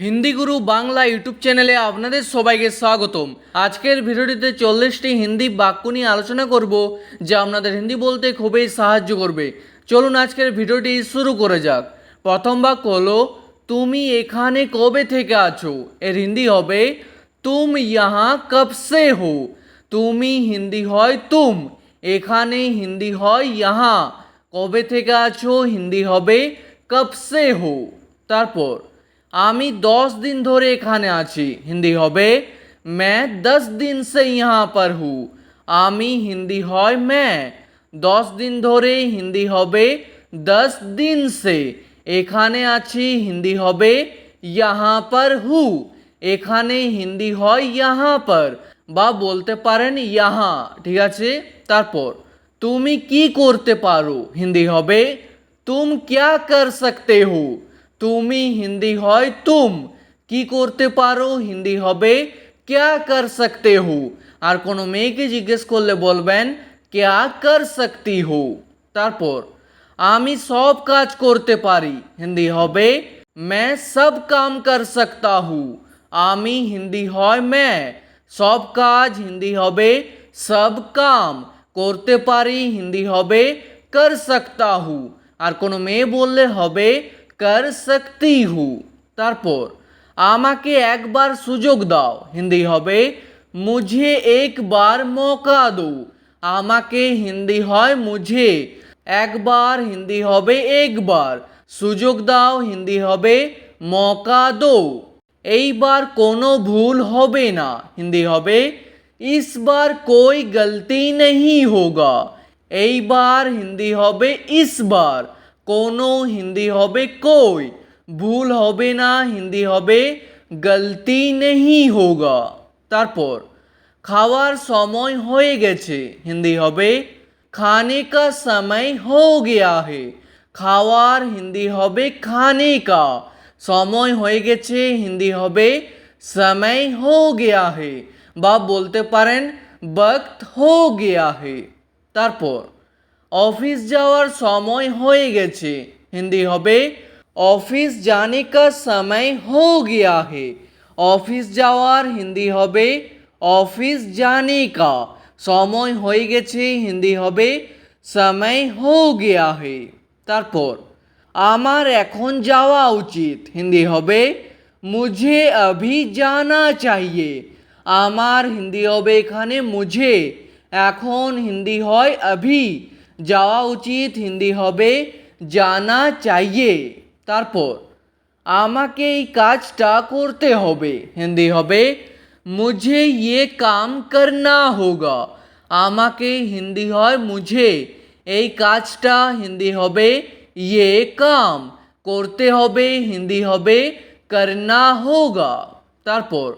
হিন্দি গুরু Bangla YouTube চ্যানেলে আপনাদের সবাইকে স্বাগতম। আজকের ভিডিওটিতে চল্লিশটি হিন্দি বাক্য নিয়ে আলোচনা করব, যা আপনাদের হিন্দি বলতে খুবই সাহায্য করবে। চলুন আজকের ভিডিওটি শুরু করে যাক। প্রথম বাক্য হলো, তুমি এখানে কবে থেকে আছো? এর হিন্দি হবে, তুম ইহা কব সে হো? তুমি হিন্দি হয় তুম, এখানে হিন্দি হয় ইহা কবে থেকে আছো? হিন্দি হবে, কব সে হো। তারপর আমি দশ দিন ধরে এখানে আছি হিন্দি হবে मैं दस दिन से यहाँ पर हूँ আমি হিন্দি হয় मैं দশ দিন ধরে হিন্দি হবে দশ দিন সে এখানে আছি হিন্দি হবে यहाँ पर हूँ এখানে হিন্দি হয় यहाँ पर বা বলতে পারেন यहाँ ঠিক আছে তারপর তুমি কি করতে পারো হিন্দি হবে তুম क्या कर सकते हो তুমি হিন্দি হয় তুম কি করতে পারো হিন্দি হবে ক্যা কর সকতে হো আর কোনো মেয়েকে জিজ্ঞেস করলে বলবেন ক্যা কর সকতি হো তারপর আমি সব কাজ করতে পারি হিন্দি হবে मैं सब काम कर सकता हूँ আমি হিন্দি হয় मैं সব কাজ হিন্দি হবে সব কাম করতে পারি হিন্দি হবে কর सकता हूँ আর কোনো মেয়ে বললে হবে কর सकती हूँ তারপর আমাকে একবার সুযোগ দাও হিন্দি হবে মুঝে একবার মৌকা দো আমাকে হিন্দি হয় মুঝে একবার হিন্দি হবে একবার সুযোগ দাও হিন্দি হবে মৌকা দো এইবার কোনো ভুল হবে না হিন্দি হবে इस बार कोई गलती नहीं होगा এইবার হিন্দি হবে ইস বার কোনো হিন্দি হবে কই? ভুল হবে না, হিন্দি হবে গলতি নেহি হোগা। তারপর, খাওয়ার সময় হয়ে গেছে, হিন্দি হবে খানে কা সময় হো গিয়া হে। খাওয়ার হিন্দি হবে খানে কা, সময় হয়ে গেছে, হিন্দি হবে সময় হো গিয়া হে। বা বলতে পারেন, বক্ত হো গিয়া হে। তারপর অফিস যাওয়ার সময় হয়ে গেছে। হিন্দি হবে, অফিস জানি কা সময় হো গিয়া হে। অফিস যাওয়ার হিন্দি হবে, অফিস জানি কা সময় হয়ে গেছে। হিন্দি হবে, সময় হো গিয়া হে। তারপর, আমার এখন যাওয়া উচিত। হিন্দি হবে, মুঝে অভি জানা চাইয়ে আমার হিন্দি হবে এখানে, মুঝে। এখন হিন্দি হয়, অভি। যাওয়া উচিত, হিন্দি হবে, জানা চাইয়ে। তারপর, আমাকে এই কাজটা করতে হবে, হিন্দি হবে, মুঝে ইয়ে কাম করনা হোগা, আমাকে হিন্দি হয় মুঝে, এই কাজটা হিন্দি হবে ইয়ে কাম, করতে হবে, হিন্দি হবে, করনা হোগা। তারপর,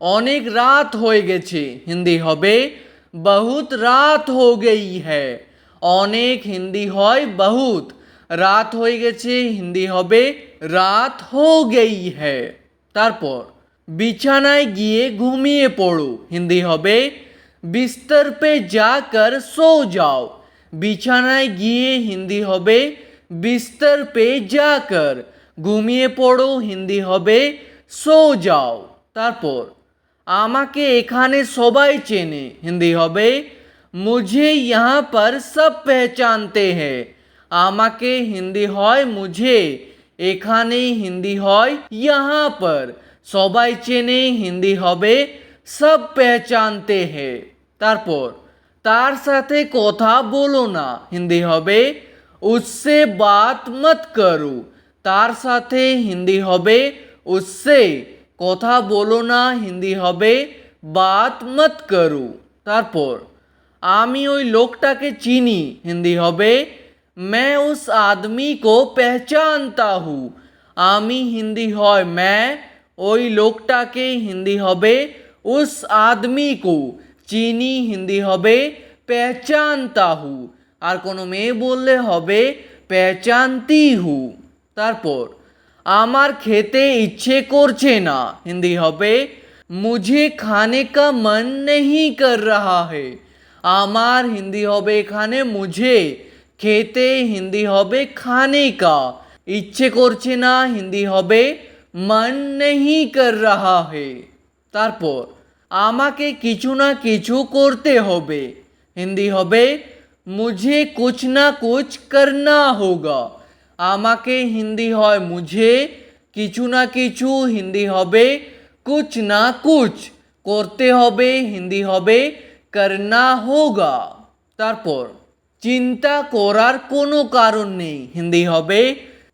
অনেক রাত হয়ে গেছে, হিন্দি হবে, বহুত রাত হো গই হ্যায়। অনেক হিন্দি হয় বহুত। রাত হয়ে গেছে, হিন্দি হবে, রাত হো গই হ্যায়। তারপর, বিছানায় গিয়ে ঘুমিয়ে পড়ো, হিন্দি হবে, বিস্তর পে যাকর সো যাও। বিছানায় গিয়ে হিন্দি হবে, বিস্তর পে যাকর ঘুমিয়ে পড়ো, হিন্দি হবে, সো যাও। তারপর, আমাকে এখানে সবাই চেনে, হিন্দি হবে মুঝে यहाँ पर सब पहचानते हैं আমাকে হিন্দি হয় মুঝে এখানে হিন্দি হয় यहाँ पर সবাই চেনে হিন্দি হবে সব পেহচানতে হে তারপর তার সাথে কথা বলো না হিন্দি হবে উসসে বাত মত করো তার সাথে হিন্দি হবে উসসে কথা বলো না হিন্দি হবে বাত মত করো তারপর আমি ওই লোকটাকে চিনি হিন্দি হবে मैं उस आदमी को पहचानता हूँ আমি হিন্দি হয় मैं ওই লোকটাকে হিন্দি হবে উস আদমি কো চিনি হিন্দি হবে পেহচানতা হু আর কোনো মেয়ে বললে হবে পেহচানতি হু তারপর আমার খেতে ইচ্ছে করছে না হিন্দি হবে মুঝে খানে কা মন नहीं कर रहा है আমার হিন্দি হবে এখানে মুঝে, খেতে হিন্দি হবে খানে কা। ইচ্ছে করছে না হিন্দি হবে, মন নেহি কর রাহা হে। তারপর, আমাকে কিছু না কিছু করতে হবে। হিন্দি হবে, মুঝে কুছ না কুছ করনা হোগা। আমাকে হিন্দি হয় মুঝে, কিছু না কিছু হিন্দি হবে, কুছ না কুছ করতে হবে, হিন্দি হবে करना होगा তারপর চিন্তা করার কোনো কারণ নেই হিন্দি হবে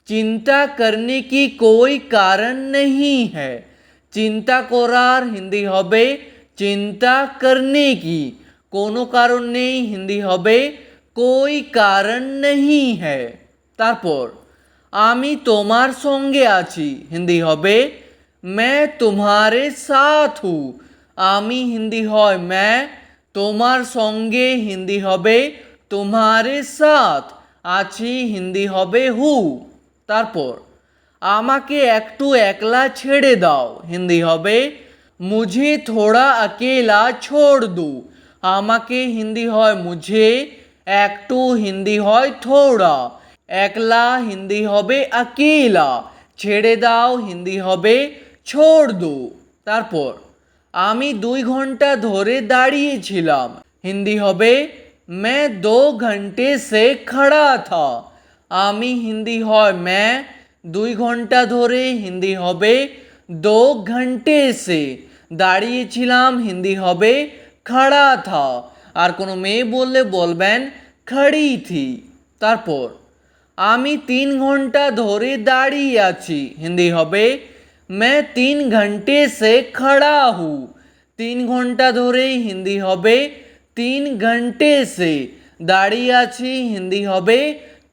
চিন্তা করনে কি কোই কারণ নেই হ্যাঁ চিন্তা করার হিন্দি হবে চিন্তা করনে কি কোনো কারণ নেই হিন্দি হবে কোই কারণ নেই হ্যাঁ তারপর আমি তোমার সঙ্গে আছি হিন্দি হবে मैं तुम्हारे साथ हूँ आमी हिंदी हॉय मैं তোমার সঙ্গে হিন্দি হবে তোমারে সাথ, আছি হিন্দি হবে হু। তারপর, আমাকে একটু একলা ছেড়ে দাও, হিন্দি হবে, মুঝে থোড়া আকেলা ছোড় দু। আমাকে হিন্দি হয় মুঝে, একটু হিন্দি হয় থোড়া। একলা হিন্দি হবে আকেলা, ছেড়ে দাও হিন্দি হবে ছোড় দু। তারপর আমি দুই ঘন্টা ধরে দাঁড়িয়েছিলাম হিন্দি হবে मैं दो घंटे से खड़ा था আমি হিন্দি হয় मैं দুই ঘন্টা ধরে হিন্দি হবে দো ঘন্টে সে দাঁড়িয়েছিলাম হিন্দি হবে খাড়া থা আর কোনো মেয়ে বললে বলবেন খড়ি থি তারপর আমি তিন ঘন্টা ধরে দাঁড়িয়ে আছি হিন্দি হবে मैं তিন ঘন্টে সে খড়া হু তিন ঘন্টা ধরে হিন্দি হবে তিন ঘন্টে সে দাঁড়িয়ে আছি হিন্দি হবে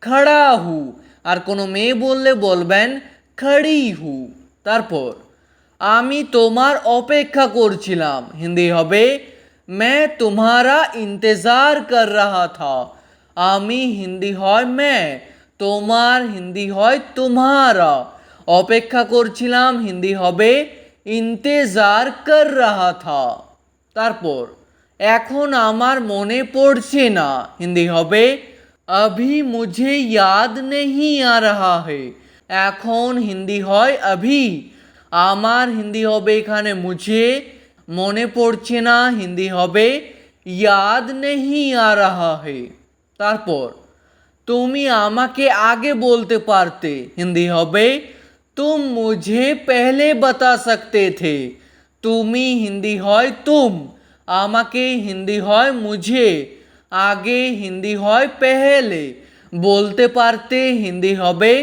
খড়া হু আর কোনো মেয়ে বললে বলবেন খড়ি হু তারপর আমি তোমার অপেক্ষা করছিলাম হিন্দি হবে मैं तुम्हारा इंतज़ार कर रहा था আমি হিন্দি হয় मैं তোমার হিন্দি হয় তোমারা অপেক্ষা করছিলাম, হিন্দি হবে, ইন্তেজার কর রাহা থা। তারপর, এখন আমার মনে পড়ছে না। হিন্দি হবে, অভি মুঝে ইয়াদ নেহি আ রাহা হে। এখন হিন্দি হয়, অভি। আমার হিন্দি হবে এখানে, মুঝে মনে পড়ছে না। হিন্দি হবে, ইয়াদ নেহি আ রাহা হে। তারপর, তুমি আমাকে আগে বলতে পারতে। হিন্দি হবে তুম মুঝে পেহলে বতা সকতে থে তুমি হিন্দি হয় তুম আমাকে হিন্দি হয় মুঝে আগে হিন্দি হয় পেহলে বলতে পারতে হিন্দি হবে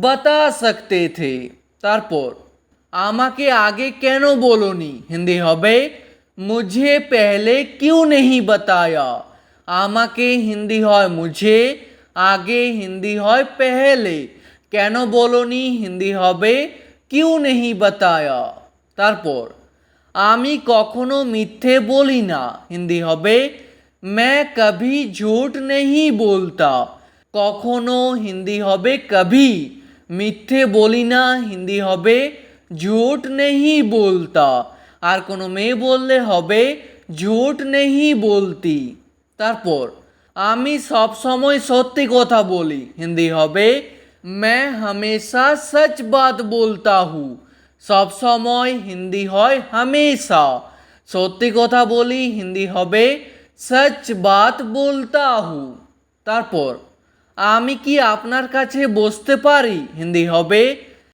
বতা সকতে থে তারপর আমাকে আগে কেন বলনি হিন্দি হবে মুঝে পেহলে কিউ নেহি বাতায়া আমাকে হিন্দি হয় মুঝে আগে হিন্দি হয় পেহলে কেন বলনি? হিন্দি হবে, কিউ নেহি বাতায়া? তারপর, আমি কখনো মিথ্যে বলি না। হিন্দি হবে ম্যা কভি ঝুট নেহি বলতা। কখনো হিন্দি হবে, কভি মিথ্যে বলি না। হিন্দি হবে, ঝুট নেহি বলতা। আর কোনো মেয়ে বললে হবে, ঝুট নেহি বলতি। তারপর, আমি সবসময় সত্যি কথা বলি। হিন্দি হবে मैं हमेशा सच बात बोलता हूँ সব সময় হিন্দি হয় হামেশা সত্যি কথা বলি হিন্দি হবে সচ বাত বলতা হু তারপর আমি কি আপনার কাছে বসতে পারি হিন্দি হবে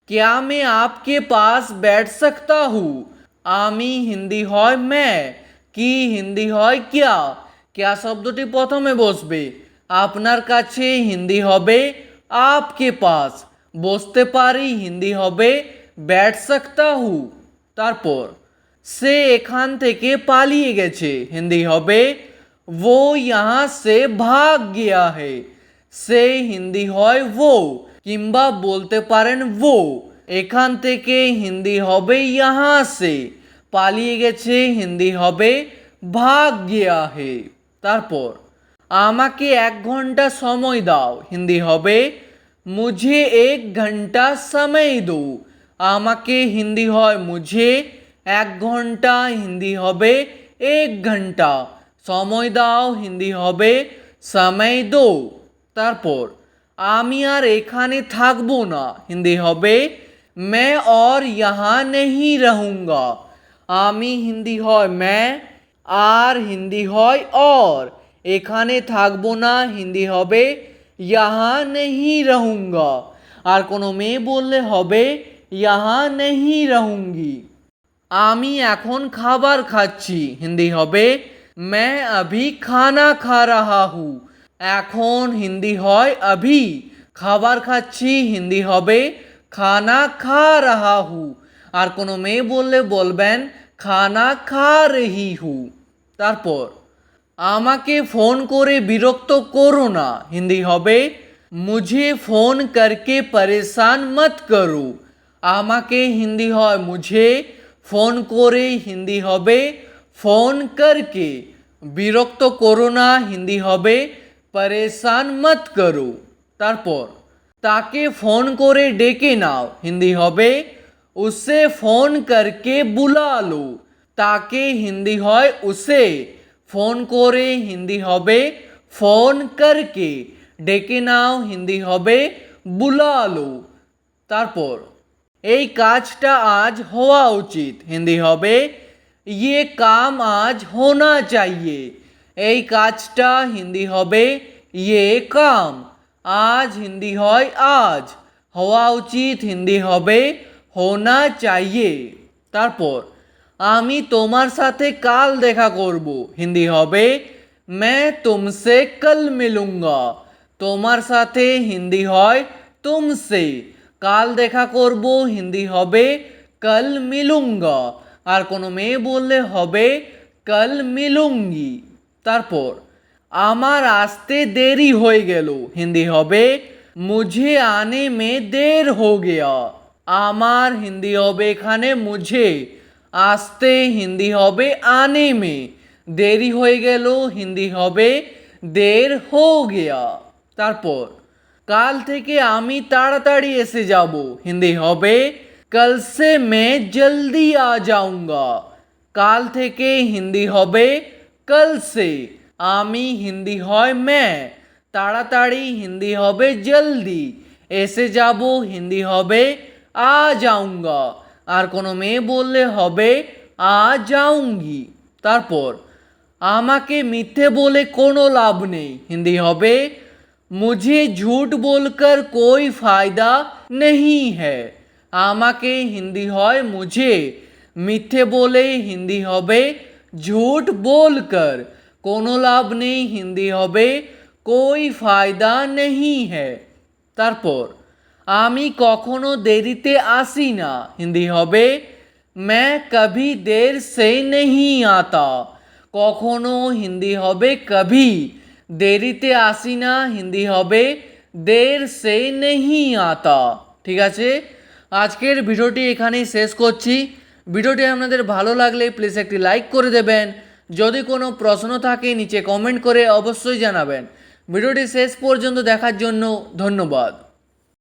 क्या मैं आपके पास बैठ सकता हूँ আমি হিন্দি হয় मैं কি হিন্দি হয় क्या क्या শব্দটি প্রথমে বসবে আপনার কাছে হিন্দি হবে आपके पास বসতে পারি হিন্দি হবে बैठ सकता हूँ তারপর সে এখান থেকে পালিয়ে গেছে হিন্দি হবে वो यहाँ से भाग गया है সে হিন্দি হয় वो কিংবা বলতে পারেন वो এখান থেকে হিন্দি হবে यहाँ से পালিয়ে গেছে হিন্দি হবে ভাগ গিয়া হে তারপর আমাকে এক ঘন্টা সময় দাও হিন্দি হবে মুঝে এক ঘন্টা সময় দো আমাকে হিন্দি হয় মুঝে এক ঘন্টা হিন্দি হবে এক ঘন্টা সময় দাও হিন্দি হবে সময় দো তারপর আমি আর এখানে থাকবো না হিন্দি হবে मैं और यहाँ नहीं रहूँगा আমি হিন্দি হয় मैं আর হিন্দি হয় और এখানে থাকব না, হিন্দি হবে, ইয়াহা নেহি রহুঙ্গা। আর কোনো মেয়ে বললে হবে, ইয়াহা নেহি রহুঙ্গি। আমি এখন খাবার খাচ্ছি, হিন্দি হবে ম্যা আভি খানা খা রাহা হু। এখন হিন্দি হয় আভি খাবার খাচ্ছি, হিন্দি হবে, খানা খা রাহা হু। আর কোনো মেয়ে বললে বলবেন, খানা খা রেহি হু। তারপর আমাকে ফোন করে বিরক্ত করো না। হিন্দি হবে, মুঝে ফোন করকে পরেশান মত করো। আমাকে হিন্দি হয়, মুঝে ফোন করে হিন্দি হবে, ফোন করকে। বিরক্ত করো না, হিন্দি হবে, পরেশান মত করো। তারপর, তাকে ফোন করে ডেকে নাও। হিন্দি হবে, উসে ফোন করকে বুলা লো। তাকে হিন্দি হয়, উসে। ফোন করে হিন্দি হবে, ফোন করকে ডেকে নাও হিন্দি হবে বুলা লো তারপর, এই কাজটা আজ হওয়া উচিত, হিন্দি হবে। ইয়ে কাম আজ হোনা চাইয়ে। এই কাজটা হিন্দি হবে ইয়ে কাম আজ হিন্দি হয় আজ। হওয়া উচিত, হিন্দি হবে, হোনা চাইয়ে। তারপর আমি তোমার সাথে কাল দেখা করব হিন্দি হবে मैं तुमसे कल मिलूंगा তোমার সাথে হিন্দি হয় তুমসে কাল দেখা করব হিন্দি হবে কাল মিলুঙ্গা আর কোনো মেয়ে বললে হবে কাল মিলুঙ্গি তারপর আমার আসতে দেরি হয়ে গেল হিন্দি হবে মুঝে আনে মে দের হো গেয়া আমার হিন্দি হবে এখানে মুঝে আসতে হিন্দি হবে আনে মে দেরি হয়ে গেল, হিন্দি হবে দের হো গেয়া। তারপর, কাল থেকে আমি তাড়াতাড়ি এসে যাব। হিন্দি হবে, কাল সে মে জলদি আ যাউঙ্গা। কাল থেকে হিন্দি হবে, কাল সে, আমি হিন্দি হয় मैं তাড়াতাড়ি হিন্দি হবে, জলদি। এসে যাব, হিন্দি হবে, আ যাউঙ্গা। আর কোনো মেয়ে বললে হবে, আ যাউঙ্গি তারপর, আমাকে মিথ্যে বলে কোনো লাভ নেই। হিন্দি হবে, মুঝে ঝুট বলকর কোই ফায়দা নেই হ্যায়। আমাকে হিন্দি হয়, মুঝে মিথ্যে বলে হিন্দি হবে, ঝুট বলকর কোনো লাভ নেই। হিন্দি হবে, কোই ফায়দা নেই হ্যায়। তারপর আমি কখনো দেরিতে আসি না হিন্দি হবে मैं कभी देर से नहीं आता কখনো হিন্দি হবে কভি দেরিতে আসি না হিন্দি হবে দের সে নেহি আতা ঠিক আছে আজকের ভিডিওটি এখানেই শেষ করছি ভিডিওটি আপনাদের ভালো লাগলে প্লিজ একটি লাইক করে দেবেন যদি কোনো প্রশ্ন থাকে নিচে কমেন্ট করে অবশ্যই জানাবেন ভিডিওটি শেষ পর্যন্ত দেখার জন্য ধন্যবাদ